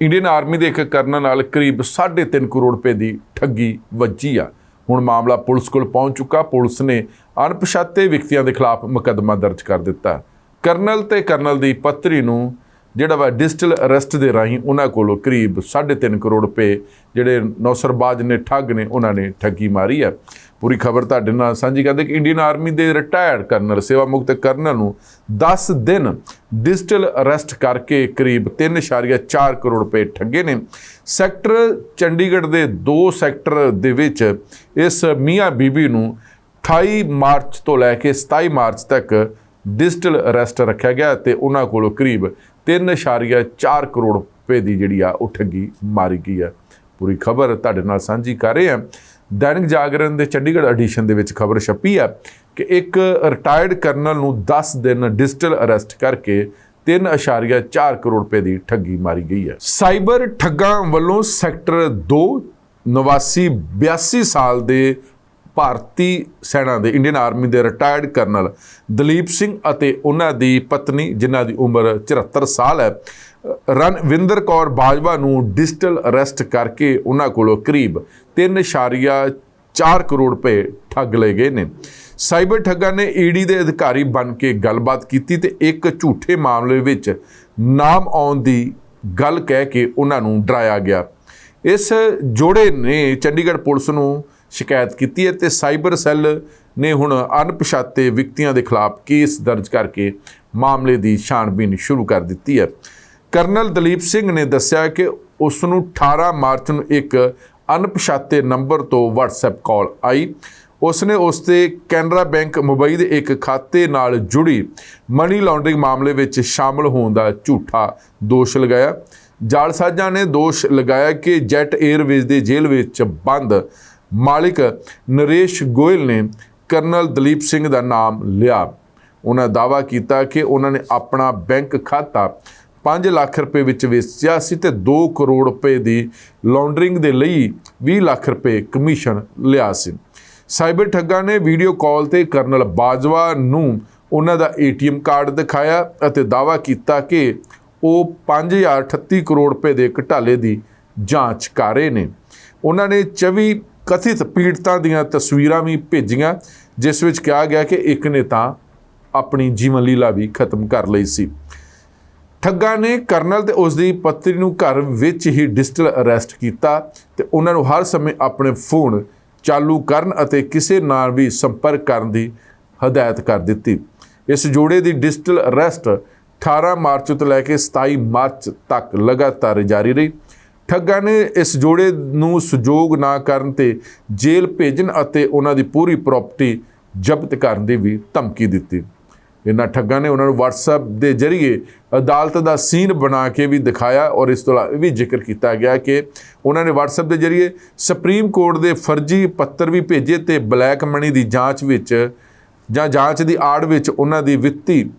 Indian army ਦੇ ਇੱਕ colonel ਨਾਲ ਕਰੀਬ 3.5 ਕਰੋੜ ਰੁਪਏ ਦੀ ਠੱਗੀ ਵੱਜੀ ਆ। ਹੁਣ ਮਾਮਲਾ ਪੁਲਿਸ ਕੋਲ ਪਹੁੰਚ ਚੁੱਕਾ। ਪੁਲਿਸ ਨੇ ਅਣਪਛਾਤੇ ਵਿਅਕਤੀਆਂ ਦੇ ਖਿਲਾਫ ਮੁਕੱਦਮਾ ਦਰਜ ਕਰ ਦਿੱਤਾ। ਕਰਨਲ ਤੇ ਕਰਨਲ ਦੀ ਪਤਰੀ ਨੂੰ ਜਿਹੜਾ ਵਾ ਡਿਜੀਟਲ ਅਰੈਸਟ ਦੇ ਰਾਹੀਂ ਉਹਨਾਂ ਕੋਲੋਂ ਕਰੀਬ 3.5 ਕਰੋੜ ਰੁਪਏ ਜਿਹੜੇ ਨੌਸਰਬਾਜ਼ ਨੇ, ਠੱਗ ਨੇ, ਉਹਨਾਂ ਨੇ ਠੱਗੀ ਮਾਰੀ ਆ। ਪੂਰੀ ਖਬਰ ਤੁਹਾਡੇ ਨਾਲ ਸਾਂਝੀ ਕਰਦੇ ਕਿ ਇੰਡੀਅਨ ਆਰਮੀ ਦੇ ਰਿਟਾਇਰਡ ਕਰਨਲ ਸੇਵਾ ਮੁਕਤ ਕਰਨਲ ਨੂੰ 10 ਦਿਨ ਡਿਜੀਟਲ ਅਰੈਸਟ ਕਰਕੇ ਕਰੀਬ 3.4 ਕਰੋੜ ਰੁਪਏ ਠੱਗੇ ਨੇ। ਸੈਕਟਰ ਚੰਡੀਗੜ੍ਹ ਦੇ ਦੋ ਸੈਕਟਰ ਦੇ ਵਿੱਚ ਇਸ ਮੀਆਂ ਬੀਬੀ ਨੂੰ 28 ਮਾਰਚ ਤੋਂ ਲੈ ਕੇ 27 ਮਾਰਚ ਤੱਕ ਡਿਜੀਟਲ ਅਰੈਸਟ ਰੱਖਿਆ ਗਿਆ ਤੇ ਉਹਨਾਂ ਕੋਲੋਂ ਕਰੀਬ 3.4 ਕਰੋੜ ਰੁਪਏ ਦੀ ਜਿਹੜੀ ਆ ਉਹ ਠੱਗੀ ਮਾਰੀ ਗਈ ਆ। ਪੂਰੀ ਖਬਰ ਤੁਹਾਡੇ ਨਾਲ ਸਾਂਝੀ ਕਰ ਰਹੇ ਹਾਂ। ਦੈਨਿਕ ਜਾਗਰਣ ਦੇ ਚੰਡੀਗੜ੍ਹ ਐਡੀਸ਼ਨ ਦੇ ਵਿੱਚ ਖਬਰ ਛਪੀ ਹੈ ਕਿ ਇੱਕ ਰਿਟਾਇਰਡ ਕਰਨਲ ਨੂੰ 10 ਦਿਨ ਡਿਜੀਟਲ ਅਰੈਸਟ ਕਰਕੇ 3.4 ਕਰੋੜ ਰੁਪਏ ਦੀ ਠੱਗੀ ਮਾਰੀ ਗਈ ਹੈ ਸਾਈਬਰ ਠੱਗਾਂ ਵੱਲੋਂ ਸੈਕਟਰ 2 ਨਿਵਾਸੀ 82 ਸਾਲ ਦੇ ਭਾਰਤੀ ਸੈਨਾ ਦੇ ਇੰਡੀਅਨ ਆਰਮੀ ਦੇ ਰਿਟਾਇਰਡ ਕਰਨਲ ਦਲੀਪ ਸਿੰਘ ਅਤੇ ਉਹਨਾਂ ਦੀ ਪਤਨੀ, ਜਿਨ੍ਹਾਂ ਦੀ ਉਮਰ 74 ਸਾਲ ਹੈ, ਰਣਵਿੰਦਰ ਕੌਰ ਬਾਜਵਾ ਨੂੰ ਡਿਜੀਟਲ ਅਰੈਸਟ ਕਰਕੇ ਉਹਨਾਂ ਕੋਲੋਂ ਕਰੀਬ 3.4 ਕਰੋੜ ਰੁਪਏ ਠੱਗ ਲਏ ਗਏ ਨੇ। ਸਾਈਬਰ ਠੱਗਾਂ ਨੇ ਈਡੀ ਦੇ ਅਧਿਕਾਰੀ ਬਣ ਕੇ ਗੱਲਬਾਤ ਕੀਤੀ ਤੇ ਇੱਕ ਝੂਠੇ ਮਾਮਲੇ ਵਿੱਚ ਨਾਮ ਆਉਣ ਦੀ ਗੱਲ ਕਹਿ ਕੇ ਉਹਨਾਂ ਨੂੰ ਡਰਾਇਆ ਗਿਆ। ਇਸ ਜੋੜੇ ਨੇ ਚੰਡੀਗੜ੍ਹ ਪੁਲਿਸ ਨੂੰ ਸ਼ਿਕਾਇਤ ਕੀਤੀ ਹੈ ਤੇ ਸਾਈਬਰ ਸੈੱਲ ਨੇ ਹੁਣ ਅਣਪਛਾਤੇ ਵਿਅਕਤੀਆਂ ਦੇ ਖਿਲਾਫ ਕੇਸ ਦਰਜ ਕਰਕੇ ਮਾਮਲੇ ਦੀ ਛਾਣਬੀਨ ਸ਼ੁਰੂ ਕਰ ਦਿੱਤੀ ਹੈ। ਕਰਨਲ ਦਲੀਪ ਸਿੰਘ ਨੇ ਦੱਸਿਆ ਕਿ ਉਸ ਨੂੰ 18 ਮਾਰਚ ਨੂੰ ਇੱਕ ਅਣਪਛਾਤੇ ਨੰਬਰ ਤੋਂ WhatsApp ਕਾਲ ਆਈ। ਉਸ ਨੇ ਉਸ ਤੇ ਕੈਨਰਾ ਬੈਂਕ ਮੁੰਬਈ ਦੇ ਇੱਕ ਖਾਤੇ ਨਾਲ ਜੁੜੀ ਮਨੀ ਲਾਂਡਰਿੰਗ ਮਾਮਲੇ ਵਿੱਚ ਸ਼ਾਮਲ ਹੋਣ ਦਾ ਝੂਠਾ ਦੋਸ਼ ਲਗਾਇਆ। ਜਾਲਸਾਜ਼ਾਂ ਨੇ ਦੋਸ਼ ਲਗਾਇਆ ਕਿ ਜੈਟ 에ਅਰਵੇਜ਼ ਦੇ ਜੇਲ੍ਹ ਵਿੱਚ ਬੰਦ ਮਾਲਿਕ ਨਰੇਸ਼ ਗੋਇਲ ਨੇ ਕਰਨਲ ਦਲੀਪ ਸਿੰਘ ਦਾ ਨਾਮ ਲਿਆ। ਉਹਨਾਂ ਦਾਵਾ ਕੀਤਾ ਕਿ ਉਹਨਾਂ ਨੇ ਆਪਣਾ ਬੈਂਕ ਖਾਤਾ 5 ਲੱਖ ਰੁਪਏ ਵਿੱਚ ਵੇਚਿਆ ਸੀ ਤੇ 2 ਕਰੋੜ ਰੁਪਏ ਦੀ ਲਾਂਡਰਿੰਗ ਦੇ ਲਈ 20 ਲੱਖ ਰੁਪਏ ਕਮਿਸ਼ਨ ਲਿਆ ਸੀ। ਸਾਈਬਰ ਠੱਗਾਂ ਨੇ ਵੀਡੀਓ ਕਾਲ ਤੇ ਕਰਨਲ ਬਾਜਵਾ ਨੂੰ ਉਹਨਾਂ ਦਾ ਏਟੀਐਮ ਕਾਰਡ ਦਿਖਾਇਆ ਅਤੇ ਦਾਵਾ ਕੀਤਾ ਕਿ ਉਹ 5038 ਕਰੋੜ ਰੁਪਏ ਦੇ ਘਟਾਲੇ ਦੀ ਜਾਂਚ ਕਰ ਰਹੇ ਨੇ। ਉਹਨਾਂ ਨੇ 24 ਕਥਿਤ ਪੀੜਤਾਂ ਦੀਆਂ ਤਸਵੀਰਾਂ ਵੀ ਭੇਜੀਆਂ, ਜਿਸ ਵਿੱਚ ਕਿਹਾ ਗਿਆ ਕਿ ਇੱਕ ਨੇ ਤਾਂ ਆਪਣੀ ਜੀਵਨ ਲੀਲਾ ਵੀ ਖਤਮ ਕਰ ਲਈ ਸੀ। ਠੱਗਾਂ ਨੇ ਕਰਨਲ ਤੇ ਉਸ ਦੀ ਪਤਨੀ ਨੂੰ ਘਰ ਵਿੱਚ ਹੀ ਡਿਜੀਟਲ ਅਰੈਸਟ ਕੀਤਾ ਤੇ ਉਹਨਾਂ ਨੂੰ ਹਰ ਸਮੇਂ ਆਪਣੇ ਫੋਨ ਚਾਲੂ ਕਰਨ ਅਤੇ ਕਿਸੇ ਨਾਲ ਵੀ ਸੰਪਰਕ ਕਰਨ ਦੀ ਹਦਾਇਤ ਕਰ ਦਿੱਤੀ। ਇਸ ਜੋੜੇ ਦੀ ਡਿਜੀਟਲ ਅਰੈਸਟ 18 ਮਾਰਚ ਤੋਂ ਲੈ ਕੇ 27 ਮਾਰਚ ਤੱਕ ਲਗਾਤਾਰ ਜਾਰੀ ਰਹੀ। ਠੱਗਾਂ ਨੇ ਇਸ ਜੋੜੇ ਨੂੰ ਸਹਿਯੋਗ ਨਾ ਕਰਨ ਤੇ ਜੇਲ੍ਹ ਭੇਜਣ ਅਤੇ ਉਹਨਾਂ ਦੀ ਪੂਰੀ ਪ੍ਰਾਪਰਟੀ ਜ਼ਬਤ ਕਰਨ ਦੀ ਵੀ ਧਮਕੀ ਦਿੱਤੀ। ਇਹਨਾਂ ਠੱਗਾਂ ਨੇ ਉਹਨਾਂ ਨੂੰ WhatsApp ਦੇ ਜ਼ਰੀਏ ਅਦਾਲਤ ਦਾ ਸੀਨ ਬਣਾ ਕੇ ਵੀ ਦਿਖਾਇਆ ਔਰ ਇਸ ਤੋਂ ਇਲਾਵਾ ਇਹ ਵੀ ਜ਼ਿਕਰ ਕੀਤਾ ਗਿਆ ਕਿ ਉਹਨਾਂ ਨੇ WhatsApp ਦੇ ਜ਼ਰੀਏ ਸੁਪਰੀਮ ਕੋਰਟ ਦੇ ਫਰਜ਼ੀ ਪੱਤਰ ਵੀ ਭੇਜੇ ਤੇ ਬਲੈਕ ਮਨੀ ਦੀ ਜਾਂਚ ਵਿੱਚ ਜਾਂ ਜਾਂਚ ਦੀ ਆੜ ਵਿੱਚ ਉਹਨਾਂ ਦੀ ਵਿੱਤੀ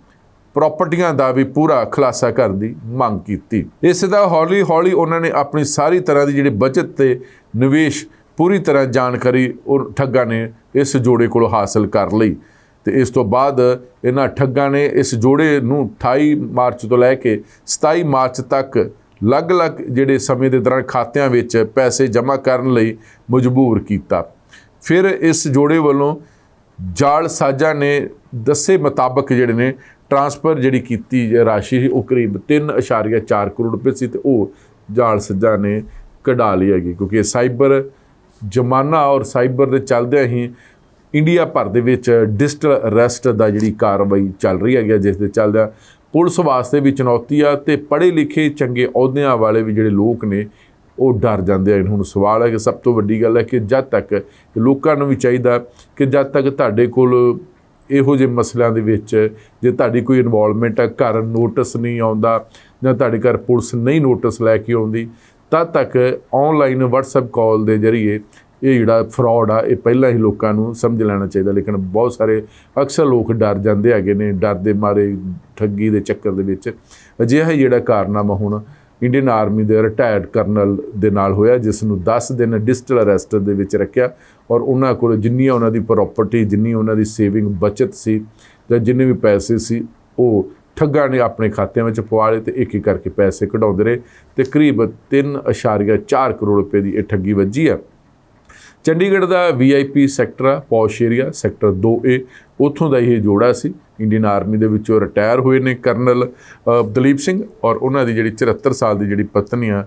ਪ੍ਰਾਪਰਟੀਆਂ ਦਾ ਵੀ ਪੂਰਾ ਖੁਲਾਸਾ ਕਰਨ ਦੀ ਮੰਗ ਕੀਤੀ। ਇਸ ਦਾ ਹੌਲੀ ਹੌਲੀ ਉਹਨਾਂ ਨੇ ਆਪਣੀ ਸਾਰੀ ਤਰ੍ਹਾਂ ਦੀ ਜਿਹੜੀ ਬਚਤ ਤੇ ਨਿਵੇਸ਼ ਪੂਰੀ ਤਰ੍ਹਾਂ ਜਾਣਕਾਰੀ ਉਹ ਠੱਗਾਂ ਨੇ ਇਸ ਜੋੜੇ ਕੋਲੋਂ ਹਾਸਲ ਕਰ ਲਈ। ਤੇ ਇਸ ਤੋਂ ਬਾਅਦ ਇਹਨਾਂ ਠੱਗਾਂ ਨੇ ਇਸ ਜੋੜੇ ਨੂੰ 28 ਮਾਰਚ ਤੋਂ ਲੈ ਕੇ 27 ਮਾਰਚ ਤੱਕ ਅਲੱਗ-ਅਲੱਗ ਜਿਹੜੇ ਸਮੇਂ ਦੇ ਦੌਰਾਨ ਖਾਤਿਆਂ ਵਿੱਚ ਪੈਸੇ ਜਮ੍ਹਾਂ ਕਰਨ ਲਈ ਮਜਬੂਰ ਕੀਤਾ। ਫਿਰ ਇਸ ਜੋੜੇ ਵੱਲੋਂ ਜਾਲ ਸਾਜਾ ਨੇ ਦੱਸੇ ਮੁਤਾਬਕ ਜਿਹੜੇ ਨੇ ਟਰਾਂਸਫਰ ਜਿਹੜੀ ਕੀਤੀ ਰਾਸ਼ੀ ਸੀ, ਉਹ ਕਰੀਬ 3.4 ਕਰੋੜ ਰੁਪਏ ਸੀ ਤੇ ਉਹ ਜਾਲ ਸੱਜਾ ਨੇ ਕਢਾ ਲਈ ਹੈਗੀ, ਕਿਉਂਕਿ ਸਾਈਬਰ ਜਮਾਨਾ ਔਰ ਸਾਈਬਰ ਦੇ ਚੱਲਦਿਆਂ ਹੀ ਇੰਡੀਆ ਭਰ ਦੇ ਵਿੱਚ ਡਿਜੀਟਲ ਅਰੈਸਟ ਦਾ ਜਿਹੜੀ ਕਾਰਵਾਈ ਚੱਲ ਰਹੀ ਹੈਗੀ ਜਿਸ ਦੇ ਚੱਲਦਿਆਂ ਪੁਲਿਸ ਵਾਸਤੇ ਵੀ ਚੁਣੌਤੀ ਆ ਤੇ ਪੜ੍ਹੇ ਲਿਖੇ ਚੰਗੇ ਅਹੁਦਿਆਂ ਵਾਲੇ ਵੀ ਜਿਹੜੇ ਲੋਕ ਨੇ, ਉਹ ਡਰ ਜਾਂਦੇ ਆ। ਹੁਣ ਸਵਾਲ ਹੈ ਕਿ ਸਭ ਤੋਂ ਵੱਡੀ ਗੱਲ ਹੈ ਕਿ ਜਦ ਤੱਕ ਲੋਕਾਂ ਨੂੰ ਵੀ ਚਾਹੀਦਾ ਕਿ ਜਦ ਤੱਕ ਤੁਹਾਡੇ ਕੋਲ ਇਹੋ ਜਿਹੇ ਮਸਲਿਆਂ ਦੇ ਵਿੱਚ ਜੇ ਤੁਹਾਡੀ ਕੋਈ ਇਨਵੋਲਵਮੈਂਟ ਹੈ ਘਰ ਨੋਟਿਸ ਨਹੀਂ ਆਉਂਦਾ ਜਾਂ ਤੁਹਾਡੇ ਘਰ ਪੁਲਿਸ ਨਹੀਂ ਨੋਟਿਸ ਲੈ ਕੇ ਆਉਂਦੀ ਤਦ ਤੱਕ ਆਨਲਾਈਨ WhatsApp ਕਾਲ ਦੇ ਜ਼ਰੀਏ ਇਹ ਜਿਹੜਾ ਫਰਾਡ ਆ, ਇਹ ਪਹਿਲਾਂ ਹੀ ਲੋਕਾਂ ਨੂੰ ਸਮਝ ਲੈਣਾ ਚਾਹੀਦਾ। ਲੇਕਿਨ ਬਹੁਤ ਸਾਰੇ, ਅਕਸਰ ਲੋਕ ਡਰ ਜਾਂਦੇ ਹੈਗੇ ਨੇ, ਡਰ ਦੇ ਮਾਰੇ ਠੱਗੀ ਦੇ ਚੱਕਰ ਦੇ ਵਿੱਚ। ਅਜਿਹਾ ਹੀ ਜਿਹੜਾ ਕਾਰਨਾਮਾ ਹੁਣ ਇੰਡੀਅਨ ਆਰਮੀ ਦੇ ਰਿਟਾਇਰਡ ਕਰਨਲ ਦੇ ਨਾਲ ਹੋਇਆ, ਜਿਸ ਨੂੰ 10 ਦਿਨ ਡਿਜੀਟਲ ਅਰੈਸਟ ਦੇ ਵਿੱਚ ਰੱਖਿਆ। ਔਰ ਉਹਨਾਂ ਕੋਲ ਜਿੰਨੀ ਉਹਨਾਂ ਦੀ ਪ੍ਰਾਪਰਟੀ, ਜਿੰਨੀ ਉਹਨਾਂ ਦੀ ਸੇਵਿੰਗ ਬਚਤ ਸੀ ਜਾਂ ਜਿੰਨੇ ਵੀ ਪੈਸੇ ਸੀ, ਉਹ ਠੱਗਾਂ ਨੇ ਆਪਣੇ ਖਾਤਿਆਂ ਵਿੱਚ ਪਵਾ ਲਏ ਤੇ ਇੱਕ ਇੱਕ ਕਰਕੇ ਪੈਸੇ ਕਢਾਉਂਦੇ ਰਹੇ ਤੇ ਕਰੀਬ 3.4 ਕਰੋੜ ਰੁਪਏ ਦੀ ਇਹ ਠੱਗੀ ਵੱਜੀ ਆ ਚੰਡੀਗੜ੍ਹ ਦਾ ਵੀਆਈਪੀ ਸੈਕਟਰ ਆ, ਪੌਸ਼ ਏਰੀਆ, ਸੈਕਟਰ 2A ਉੱਥੋਂ ਦਾ ਇਹ ਜੋੜਾ ਸੀ। ਇੰਡੀਅਨ ਆਰਮੀ ਦੇ ਵਿੱਚੋਂ ਰਿਟਾਇਰ ਹੋਏ ਨੇ ਕਰਨਲ ਦਲੀਪ ਸਿੰਘ ਔਰ ਉਹਨਾਂ ਦੀ ਜਿਹੜੀ 74 ਸਾਲ ਦੀ ਜਿਹੜੀ ਪਤਨੀ ਆ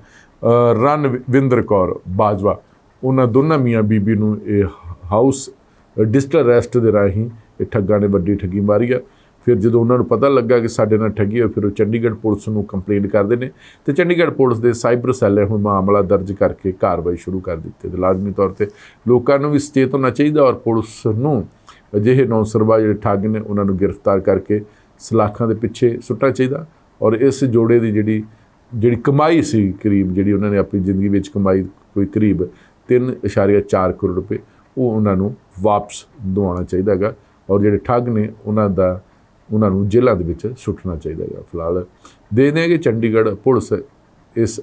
ਰਣਵਿੰਦਰ ਕੌਰ ਬਾਜਵਾ। ਉਹਨਾਂ ਦੋਨਾਂ ਮੀਆਂ ਬੀਬੀ ਨੂੰ ਇਹ ਹਾਊਸ ਡਿਜੀਟਲ ਰੈਸਟ ਦੇ ਰਾਹੀਂ ਇਹ ਠੱਗਾਂ ਨੇ ਵੱਡੀ ਠੱਗੀ ਮਾਰੀ ਆ। ਫਿਰ ਜਦੋਂ ਉਹਨਾਂ ਨੂੰ ਪਤਾ ਲੱਗਾ ਕਿ ਸਾਡੇ ਨਾਲ ਠੱਗੀ ਹੋਈ, ਫਿਰ ਉਹ ਚੰਡੀਗੜ੍ਹ ਪੁਲਿਸ ਨੂੰ ਕੰਪਲੇਂਟ ਕਰਦੇ ਨੇ ਤੇ ਚੰਡੀਗੜ੍ਹ ਪੁਲਿਸ ਦੇ ਸਾਈਬਰ ਸੈੱਲ ਨੇ ਹੁਣ ਮਾਮਲਾ ਦਰਜ ਕਰਕੇ ਕਾਰਵਾਈ ਸ਼ੁਰੂ ਕਰ ਦਿੱਤੀ ਤੇ ਲਾਜ਼ਮੀ ਤੌਰ ਤੇ ਲੋਕਾਂ ਨੂੰ ਵੀ ਸਚੇਤ ਹੋਣਾ ਚਾਹੀਦਾ ਔਰ ਪੁਲਿਸ ਨੂੰ ਅਜਿਹੇ ਨੌਸਰਵਾ ਜਿਹੜੇ ਠੱਗ ਨੇ, ਉਹਨਾਂ ਨੂੰ ਗ੍ਰਿਫਤਾਰ ਕਰਕੇ ਸਲਾਖਾਂ ਦੇ ਪਿੱਛੇ ਸੁੱਟਣਾ ਚਾਹੀਦਾ ਔਰ ਇਸ ਜੋੜੇ ਦੀ ਜਿਹੜੀ ਜਿਹੜੀ ਕਮਾਈ ਸੀ ਕਰੀਬ, ਜਿਹੜੀ ਉਹਨਾਂ ਨੇ ਆਪਣੀ ਜ਼ਿੰਦਗੀ ਵਿੱਚ ਕਮਾਈ ਕੋਈ ਕਰੀਬ 3.4 ਕਰੋੜ ਰੁਪਏ, ਉਹ ਉਹਨਾਂ ਨੂੰ ਵਾਪਸ ਦਿਵਾਉਣਾ ਚਾਹੀਦਾ ਹੈਗਾ ਔਰ ਜਿਹੜੇ ਠੱਗ ਨੇ, ਉਹਨਾਂ ਦਾ ਉਹਨਾਂ ਨੂੰ ਜੇਲ੍ਹਾਂ ਦੇ ਵਿੱਚ ਸੁੱਟਣਾ ਚਾਹੀਦਾ ਹੈਗਾ ਫਿਲਹਾਲ। ਦੇਖਦੇ ਹਾਂ ਕਿ ਚੰਡੀਗੜ੍ਹ ਪੁਲਿਸ ਇਸ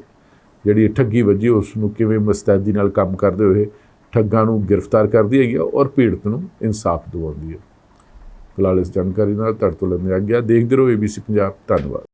ਜਿਹੜੀ ਠੱਗੀ ਵੱਜੀ, ਉਸ ਨੂੰ ਕਿਵੇਂ ਮਸਤੈਦੀ ਨਾਲ ਕੰਮ ਕਰਦੇ ਹੋਏ ਠੱਗਾਂ ਨੂੰ ਗ੍ਰਿਫਤਾਰ ਕਰਦੀ ਹੈਗੀ ਆ ਔਰ ਪੀੜਤ ਨੂੰ ਇਨਸਾਫ ਦਿਵਾਉਂਦੀ ਹੈ। ਫਿਲਹਾਲ ਇਸ ਜਾਣਕਾਰੀ ਨਾਲ ਤੁਹਾਡੇ ਤੋਂ ਲੈਂਦੇ ਆ ਗਿਆ ਦੇਖਦੇ ਰਹੋ ABC ਪੰਜਾਬ ਧੰਨਵਾਦ।